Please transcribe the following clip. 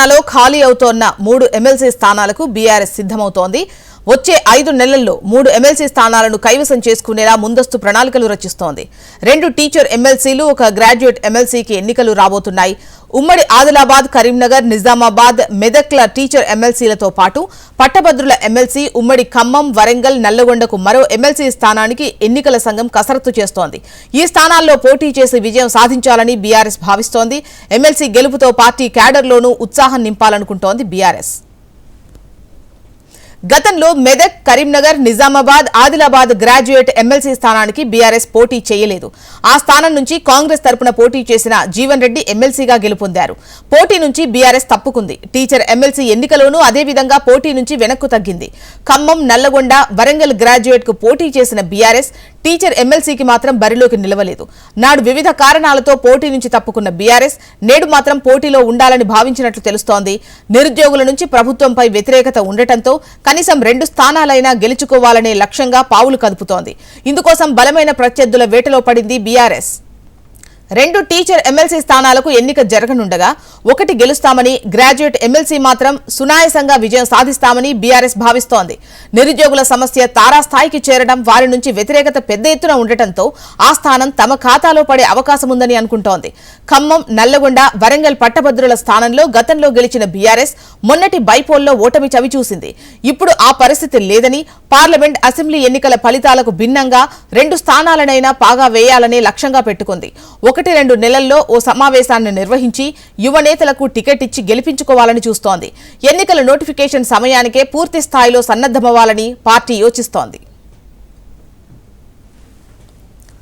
తెలంగాణలో ఖాళీ అవుతోన్న మూడు ఎమ్మెల్సీ స్థానాలకు బీఆర్ఎస్ సిద్ధమవుతోంది. వచ్చే ఐదు నెలల్లో మూడు ఎమ్మెల్సీ స్థానాలను కైవసం చేసుకునేలా ముందస్తు ప్రణాళికలు రచిస్తోంది. రెండు టీచర్ ఎమ్మెల్సీలు ఒక గ్రాడ్యుయేట్ ఎమ్మెల్సీకి ఎన్నికలు రాబోతున్నాయి. ఉమ్మడి ఆదిలాబాద్ కరీంనగర్ నిజామాబాద్ మెదక్ల టీచర్ ఎమ్మెల్సీలతో పాటు పట్టభద్రుల ఎమ్మెల్సీ ఉమ్మడి ఖమ్మం వరంగల్ నల్లగొండకు మరో ఎమ్మెల్సీ స్థానానికి ఎన్నికల సంఘం కసరత్తు చేస్తోంది. ఈ స్థానాల్లో పోటీ చేసి విజయం సాధించాలని బీఆర్ఎస్ భావిస్తోంది. ఎమ్మెల్సీ గెలుపుతో పార్టీ క్యాడర్లోనూ ఉత్సాహం నింపాలనుకుంటోంది బీఆర్ఎస్. గతంలో మెదక్ కరీంనగర్ నిజామాబాద్ ఆదిలాబాద్ గ్రాడ్యుయేట్ ఎమ్మెల్సీ స్థానానికి బీఆర్ఎస్ పోటీ చేయలేదు. ఆ స్థానం నుంచి కాంగ్రెస్ తరపున పోటీ చేసిన జీవన్ రెడ్డి ఎమ్మెల్సీగా గెలుపొందారు. పోటీ నుంచి బీఆర్ఎస్ తప్పుకుంది. టీచర్ ఎమ్మెల్సీ ఎన్నికలోనూ అదేవిధంగా పోటీ నుంచి వెనక్కు తగ్గింది. ఖమ్మం నల్లగొండ వరంగల్ గ్రాడ్యుయేట్కు పోటీ చేసిన బీఆర్ఎస్ టీచర్ ఎమ్మెల్సీకి మాత్రం బరిలోకి నిలవలేదు. నాడు వివిధ కారణాలతో పోటీ నుంచి తప్పుకున్న బీఆర్ఎస్ నేడు మాత్రం పోటీలో ఉండాలని భావించినట్లు తెలుస్తోంది. నిరుద్యోగుల నుంచి ప్రభుత్వంపై వ్యతిరేకత ఉండటంతో కనీసం రెండు స్థానాలైనా గెలుచుకోవాలనే లక్ష్యంగా పావులు కదుపుతోంది. ఇందుకోసం బలమైన ప్రత్యర్థుల వేటలో పడింది బీఆర్ఎస్. రెండు టీచర్ ఎమ్మెల్సీ స్థానాలకు ఎన్నిక జరగనుండగా ఒకటి గెలుస్తామని గ్రాడ్యుయేట్ ఎమ్మెల్సీ మాత్రం సునాయసంగా విజయం సాధిస్తామని బీఆర్ఎస్ భావిస్తోంది. నిరుద్యోగుల సమస్య తారాస్థాయికి చేరడం వారి నుంచి వ్యతిరేకత పెద్ద ఎత్తున ఉండటంతో ఆ స్థానం తమ ఖాతాలో పడే అవకాశం ఉందని అనుకుంటోంది. ఖమ్మం నల్లగొండ వరంగల్ పట్టభద్రుల స్థానంలో గతంలో గెలిచిన బీఆర్ఎస్ మొన్నటి బైపోల్లో ఓటమి చవిచూసింది ఇప్పుడు ఆ పరిస్థితి లేదని పార్లమెంట్ అసెంబ్లీ ఎన్నికల ఫలితాలకు భిన్నంగా రెండు స్థానాలనైనా పాగా వేయాలనే లక్ష్యంగా పెట్టుకుంది. ఒకటి రెండు నెలల్లో ఓ సమావేశాన్ని నిర్వహించి యువ నేతలకు టికెట్ ఇచ్చి గెలిపించుకోవాలని చూస్తోంది. ఎన్నికల నోటిఫికేషన్ సమయానికే పూర్తి స్థాయిలో సన్నద్దమవ్వాలని పార్టీ యోచిస్తోంది.